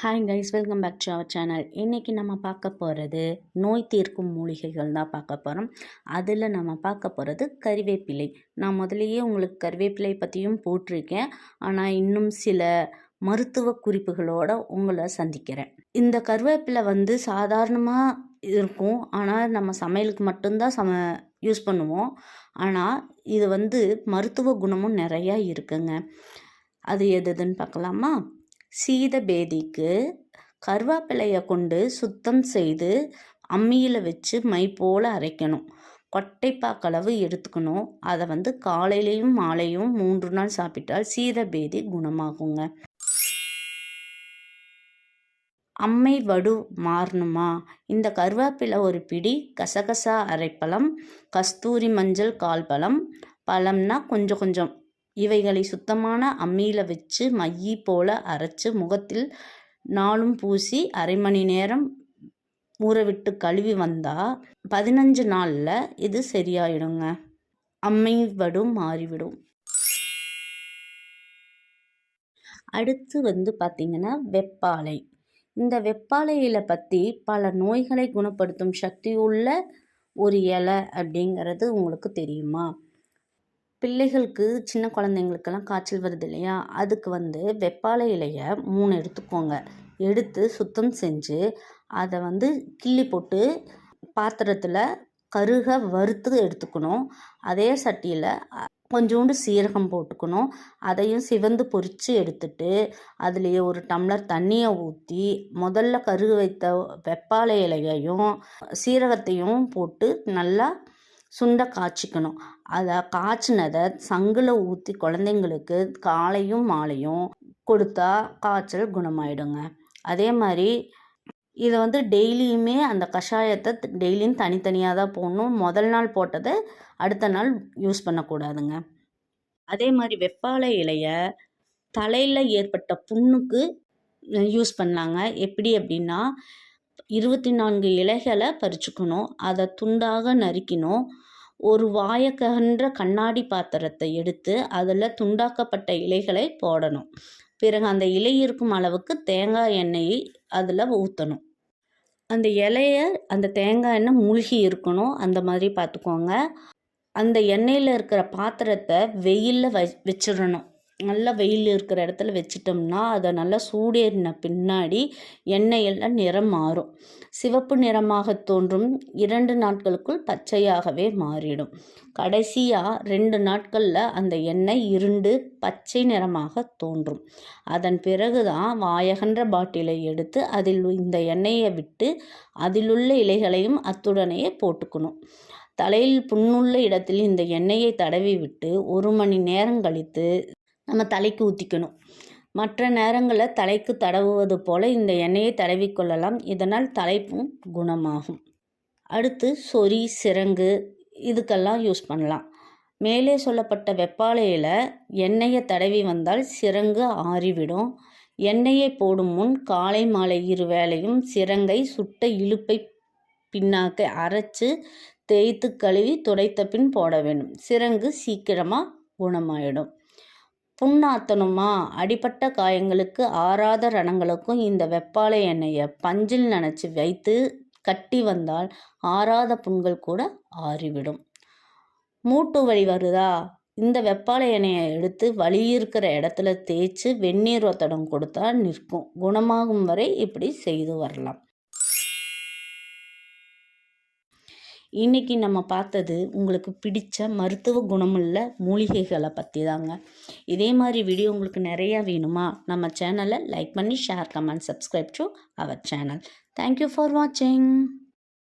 Hi guys welcome back to our channel இன்றைக்கி நம்ம பார்க்க போகிறது நோய் தீர்க்கும் மூலிகைகள் தான் பார்க்க போகிறோம் அதில் நம்ம பார்க்க போகிறது கறிவேப்பிலை. நான் முதலேயே உங்களுக்கு கறிவேப்பிலை பற்றியும் போட்டிருக்கேன். ஆனால் இன்னும் சில மருத்துவ குறிப்புகளோட உங்களை சந்திக்கிறேன். இந்த கருவேப்பிலை வந்து சாதாரணமாக இருக்கும். ஆனால் நம்ம சமையலுக்கு மட்டும்தான் சம யூஸ் பண்ணுவோம். ஆனால் இது வந்து மருத்துவ குணமும் நிறையா இருக்குங்க. அது எது எதுன்னு பார்க்கலாமா? சீதபேதிக்கு கருவேப்பிலையை கொண்டு சுத்தம் செய்து அம்மியில் வச்சு மை போல் அரைக்கணும். கொட்டைப்பாக்களவு எடுத்துக்கணும். அதை வந்து காலையிலையும் மாலையும் மூன்று நாள் சாப்பிட்டால் சீதபேதி குணமாகுங்க. அம்மை வடு மாறணுமா? இந்த கருவேப்பிலை ஒரு பிடி கசகசா அரைப்பழம் கஸ்தூரி மஞ்சள் கால் பழம் பழம்னா கொஞ்சம் கொஞ்சம் இவைகளை சுத்தமான அம்மியில் வச்சு மையி போல் அரைச்சி முகத்தில் நாளும் பூசி அரை மணி நேரம் ஊற விட்டு கழுவி வந்தால் பதினஞ்சு நாளில் இது சரியாயிடுங்க. அம்மை வடும் மாறிவிடும் அடுத்து வந்து பார்த்திங்கன்னா வெப்பாலை இந்த வெப்பாலையில் பற்றி பல நோய்களை குணப்படுத்தும் சக்தி உள்ள ஒரு இலை அப்படிங்கிறது உங்களுக்கு தெரியுமா? பிள்ளைகளுக்கு சின்ன குழந்தைங்களுக்கெல்லாம் காய்ச்சல் வருது இல்லையா அதுக்கு வந்து வெப்பாலை இலையை மூணு எடுத்துக்கோங்க. எடுத்து சுத்தம் செஞ்சு அதை வந்து கிள்ளி போட்டு பாத்திரத்தில் கருக வறுத்து எடுத்துக்கணும். அதே சட்டியில் கொஞ்சோண்டு சீரகம் போட்டுக்கணும். அதையும் சிவந்து பொரித்து எடுத்துட்டு அதுலேயே ஒரு டம்ளர் தண்ணியை ஊற்றி முதல்ல கருக வைத்த வெப்பாலை இலையையும் சீரகத்தையும் போட்டு நல்லா சுண்டை காய்ச்சிக்கணும். அதை காய்ச்சினதை சங்கில் ஊற்றி குழந்தைங்களுக்கு காலையும் மாலையும் கொடுத்தா காய்ச்சல் குணமாயிடுங்க. அதே மாதிரி இதை வந்து டெய்லியுமே அந்த கஷாயத்தை டெய்லியும் தனித்தனியாக தான் போடணும். முதல் நாள் போட்டதை அடுத்த நாள் யூஸ் பண்ணக்கூடாதுங்க. அதே மாதிரி வெப்பாலை இலைய தலையில் ஏற்பட்ட புண்ணுக்கு யூஸ் பண்ணாங்க எப்படி அப்படின்னா இருபத்தி நான்கு இலைகளை பறிச்சுக்கணும். அதை துண்டாக நறுக்கணும் ஒரு வாயக்கன்ற கண்ணாடி பாத்திரத்தை எடுத்து அதில் துண்டாக்கப்பட்ட இலைகளை போடணும். பிறகு அந்த இலை இருக்கும் அளவுக்கு தேங்காய் எண்ணெயை அதில் ஊற்றணும் அந்த இலைய அந்த தேங்காய் எண்ணெய் மூழ்கி இருக்கணும். அந்த மாதிரி பார்த்துக்கோங்க அந்த எண்ணெயில் இருக்கிற பாத்திரத்தை வெயிலில் வ வச்சிடணும். நல்லா வெயில் இருக்கிற இடத்துல வச்சிட்டோம்னா அதை நல்லா சூடேறின பின்னாடி எண்ணெயெல்லாம் நிறம் மாறும். சிவப்பு நிறமாக தோன்றும் இரண்டு நாட்களுக்குள் பச்சையாகவே மாறிடும். கடைசியாக ரெண்டு நாட்களில் அந்த எண்ணெய் இருண்டு பச்சை நிறமாக தோன்றும். அதன் பிறகு தான் வாயகன்ற பாட்டிலை எடுத்து அதில் இந்த எண்ணெயை விட்டு அதிலுள்ள இலைகளையும் அத்துடனேயே போட்டுக்கணும். தலையில் புண்ணுள்ள இடத்தில் இந்த எண்ணெயை தடவி விட்டு ஒரு மணி நேரம் கழித்து நம்ம தலைக்கு ஊற்றிக்கணும் மற்ற நேரங்களில் தலைக்கு தடவுவது போல் இந்த எண்ணெயை தடவிக்கொள்ளலாம் இதனால் தலைப்பும் குணமாகும். அடுத்து சொறி சிரங்கு இதுக்கெல்லாம் யூஸ் பண்ணலாம். மேலே சொல்லப்பட்ட வெப்பாலையில் எண்ணெயை தடவி வந்தால் சிரங்கு ஆறிவிடும். எண்ணெயை போடும் முன் காலை மாலை இரு வேளையும் சிரங்கை சுட்ட இழுப்பை பின்னாக்க அரைச்சு தேய்த்து கழுவி துடைத்த பின் போட வேண்டும். சிரங்கு சீக்கிரமாக குணமாயிடும். புண்ணாத்தணுமா? அடிப்பட்ட காயங்களுக்கு ஆறாத ரணங்களுக்கும் இந்த வெப்பாலை எண்ணெயை பஞ்சில் நனைச்சி வைத்து கட்டி வந்தால் ஆறாத புண்கள் கூட ஆறிவிடும். மூட்டு வலி வருதா? இந்த வெப்பாலை எண்ணெயை எடுத்து வலி இருக்கிற இடத்துல தேய்ச்சி வெந்நீர் ஒத்தடம் கொடுத்தா நிற்கும். குணமாகும் வரை இப்படி செய்து வரலாம். இன்றைக்கி நம்ம பார்த்தது உங்களுக்கு பிடித்த மருத்துவ குணமுள்ள மூலிகைகளை பற்றி தாங்க இதே மாதிரி வீடியோ உங்களுக்கு நிறையா வேணுமா? நம்ம சேனலை லைக் பண்ணி share comment subscribe to our channel thank you for வாட்சிங்